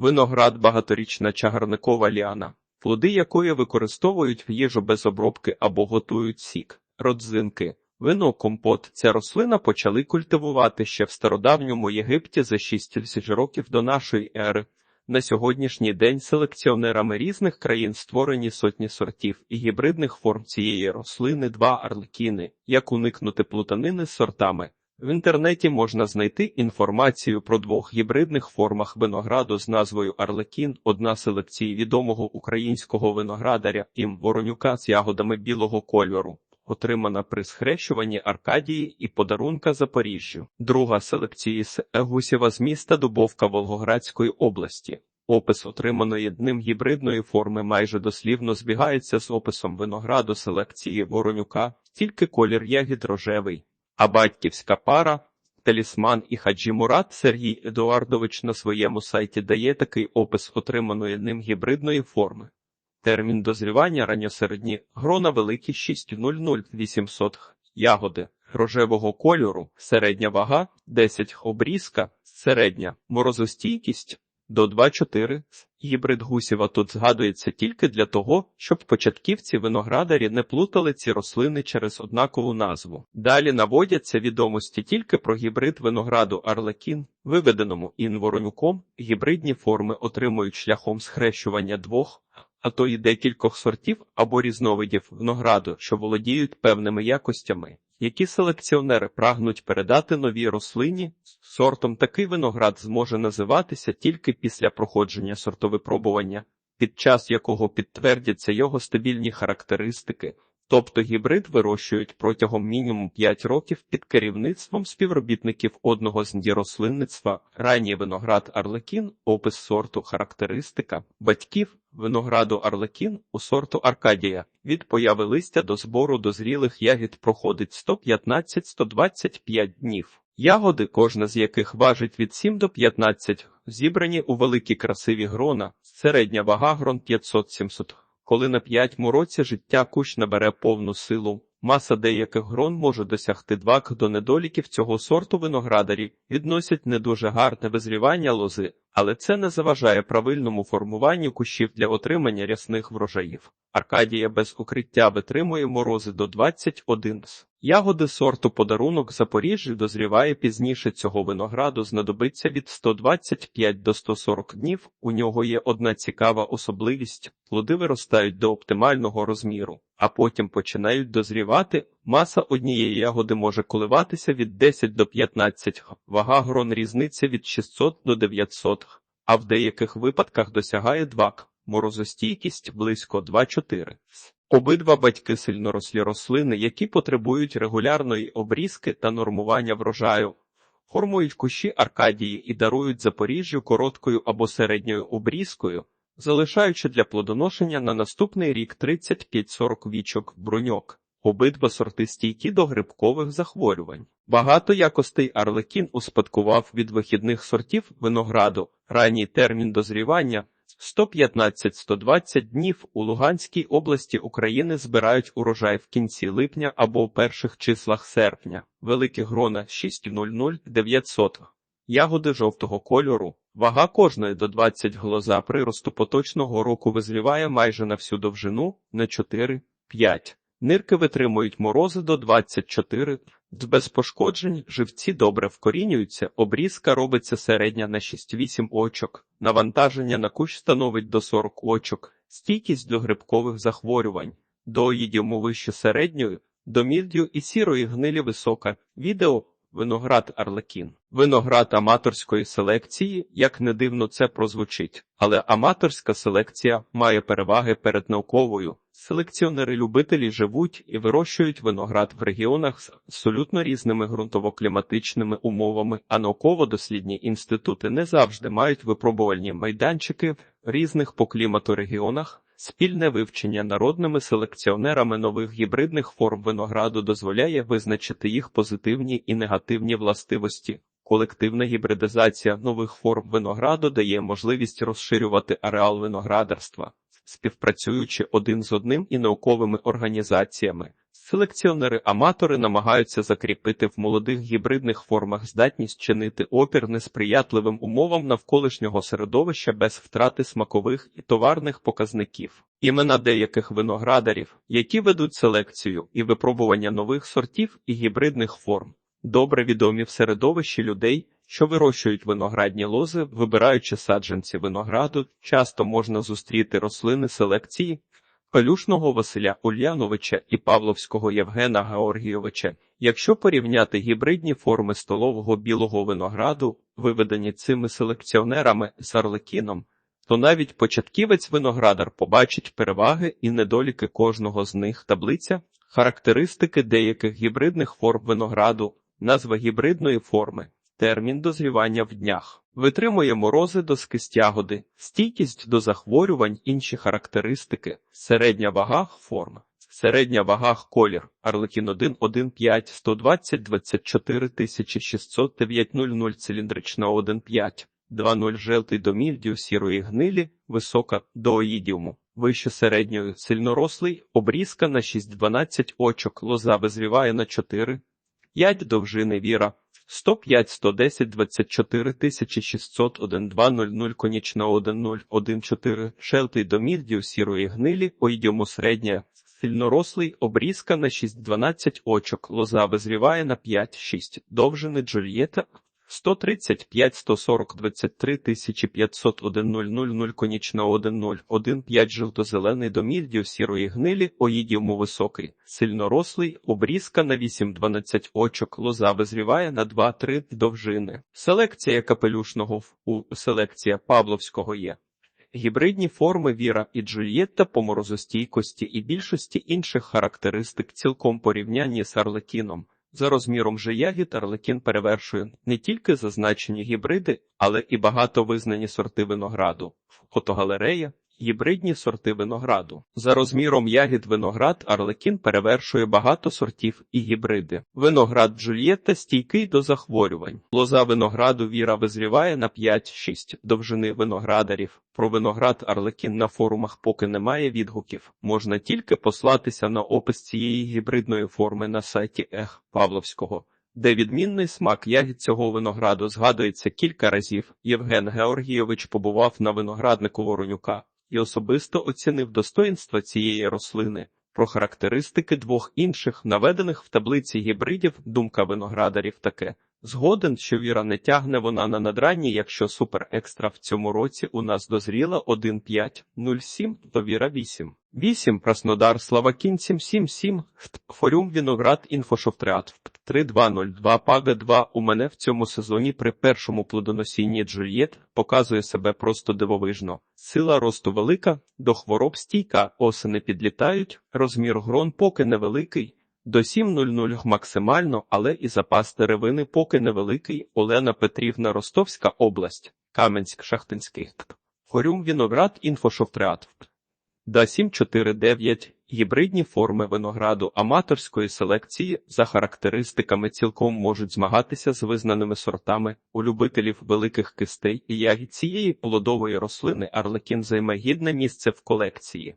Виноград багаторічна чагарникова ліана, плоди якої використовують в їжу без обробки або готують сік, родзинки. Вино компот ця рослина почали культивувати ще в стародавньому Єгипті за 6 тисяч років до нашої ери. На сьогоднішній день селекціонерами різних країн створені сотні сортів і гібридних форм цієї рослини два арлекіни. Як уникнути плутанини з сортами? В інтернеті можна знайти інформацію про двох гібридних формах винограду з назвою Арлекін, одна селекції відомого українського виноградаря Ім Воронюка з ягодами білого кольору, отримана при схрещуванні Аркадії і подарунка Запоріжжю. Друга селекції з Гусєва з міста Дубовка Волгоградської області. Опис отриманої дним гібридної форми майже дослівно збігається з описом винограду селекції Воронюка, тільки колір ягід рожевий. А батьківська пара Талісман і Хаджі Мурат Сергій Едуардович на своєму сайті дає такий опис отриманої ним гібридної форми. Термін дозрівання ранньосередні грона великі 6,00-800 ягоди рожевого кольору, середня вага 10 обрізка, середня морозостійкість до 2,4. Гібрид Гусєва тут згадується тільки для того, щоб початківці виноградарі не плутали ці рослини через однакову назву. Далі наводяться відомості тільки про гібрид винограду Арлекін, виведеному інворонюком, гібридні форми отримують шляхом схрещування двох, а то й декількох сортів або різновидів винограду, що володіють певними якостями. Які селекціонери прагнуть передати новій рослині, сортом такий виноград зможе називатися тільки після проходження сортовипробування, під час якого підтвердяться його стабільні характеристики, тобто гібрид вирощують протягом мінімум 5 років під керівництвом співробітників одного з рослинництва, ранній виноград Арлекін, опис сорту, характеристика, батьків, винограду Арлекін у сорту Аркадія. Від появи листя до збору дозрілих ягід проходить 115-125 днів. Ягоди, кожна з яких важить від 7 до 15, зібрані у великі красиві грона, середня вага грон 500-700. Коли на п'ятьму році життя кущ набере повну силу, маса деяких грон може досягти 2 до недоліків цього сорту виноградарі, відносять не дуже гарне визрівання лози, але це не заважає правильному формуванню кущів для отримання рясних врожаїв. Аркадія без укриття витримує морози до 21 с. Ягоди сорту подарунок Запоріжжі дозріває пізніше цього винограду знадобиться від 125 до 140 днів. У нього є одна цікава особливість: плоди виростають до оптимального розміру, а потім починають дозрівати. Маса однієї ягоди може коливатися від 10 до 15, вага грон різниця від 600 до 900, а в деяких випадках досягає 2 морозостійкість близько 2,4. Обидва батьки сильнорослі рослини, які потребують регулярної обрізки та нормування врожаю, формують кущі Аркадії і дарують Запоріжжю короткою або середньою обрізкою, залишаючи для плодоношення на наступний рік 35-40 вічок бруньок. Обидва сорти стійкі до грибкових захворювань. Багато якостей Арлекін успадкував від вихідних сортів винограду, ранній термін дозрівання 115-120 днів у Луганській області України збирають урожай в кінці липня або в перших числах серпня. Великі грона 6,00-900. Ягоди жовтого кольору. Вага кожної до 20 глоза приросту поточного року визріває майже на всю довжину на 4-5. Нирки витримують морози до 24, без пошкоджень живці добре вкорінюються, обрізка робиться середня на 6-8 очок, навантаження на кущ становить до 40 очок, стійкість до грибкових захворювань, до оїдіуму вище середньої, до мільдю і сірої гнилі висока. Відео Виноград Арлекін. Виноград аматорської селекції, як не дивно це прозвучить, але аматорська селекція має переваги перед науковою. Селекціонери-любителі живуть і вирощують виноград в регіонах з абсолютно різними ґрунтово-кліматичними умовами, а науково-дослідні інститути не завжди мають випробувальні майданчики в різних по клімату регіонах. Спільне вивчення народними селекціонерами нових гібридних форм винограду дозволяє визначити їх позитивні і негативні властивості. Колективна гібридизація нових форм винограду дає можливість розширювати ареал виноградарства, співпрацюючи один з одним і науковими організаціями. Селекціонери-аматори намагаються закріпити в молодих гібридних формах здатність чинити опір несприятливим умовам навколишнього середовища без втрати смакових і товарних показників. Імена деяких виноградарів, які ведуть селекцію і випробування нових сортів і гібридних форм, добре відомі в середовищі людей, що вирощують виноградні лози, вибираючи саджанці винограду, часто можна зустріти рослини селекції Пелюшного Василя Ульяновича і Павловського Євгена Георгійовича. Якщо порівняти гібридні форми столового білого винограду, виведені цими селекціонерами з арлекіном, то навіть початківець виноградар побачить переваги і недоліки кожного з них. Таблиця характеристики деяких гібридних форм винограду, назва гібридної форми, термін дозрівання в днях, витримує морози до скистягоди, стійкість до захворювань, інші характеристики, середня вага форм. Середня вага колір. Арлекін 1 1,5 120 24 609 00 циліндрична 1,5 2,0 желтий до мільдію сірої гнилі, висока до оїдіуму, вище середньої, сильнорослий, обрізка на 6-12 очок, лоза визріває на 4, 5 довжини віра, 105 110 24 601 200 конічна 10 14 шелтий до мільдію сірої гнилі, ойдьому середня, сильнорослий, обрізка на 6-12 очок, лоза визріває на 5-6, довжини Джульєта, 135 140 23 501 000 конічна 10 15 жовто-зелений до мільдію сірої гнилі, оїдіуму високий, сильнорослий, обрізка на 8-12 очок, лоза визріває на 2-3 довжини. Селекція капелюшного у селекція Павловського є. Гібридні форми Віра і Джульєтта по морозостійкості і більшості інших характеристик цілком порівнянні з Арлекіном. За розміром же ягід Арлекін перевершує не тільки зазначені гібриди, але і багато визнані сорти винограду. Фотогалерея Гібридні сорти винограду. За розміром ягід виноград Арлекін перевершує багато сортів і гібриди. Виноград Джульєтта стійкий до захворювань. Лоза винограду Віра визріває на 5-6 довжини виноградарів. Про виноград Арлекін на форумах поки немає відгуків. Можна тільки послатися на опис цієї гібридної форми на сайті Ех Павловського. Де відмінний смак ягід цього винограду згадується кілька разів. Євген Георгійович побував на винограднику Воронюка і особисто оцінив достоїнства цієї рослини. Про характеристики двох інших, наведених в таблиці гібридів, думка виноградарів таке. Згоден, що віра не тягне вона на надранні, якщо супер екстра в цьому році у нас дозріла 1,5,07, то віра 8. 8 Краснодар Славакін 777 Форум Віноград Інфошофтреат 3202 Пага 2 у мене в цьому сезоні при першому плодоносінні Джульєт показує себе просто дивовижно. Сила росту велика, до хвороб стійка, осени підлітають, розмір грон поки невеликий. До 7.00 максимально, але і запас деревини поки невеликий. Олена Петрівна Ростовська область, Каменськ-Шахтинський. Хорюм Віноград Інфошофтреат. Да 749 гібридні форми винограду аматорської селекції за характеристиками цілком можуть змагатися з визнаними сортами у любителів великих кистей і ягід цієї плодової рослини Арлекін займе гідне місце в колекції.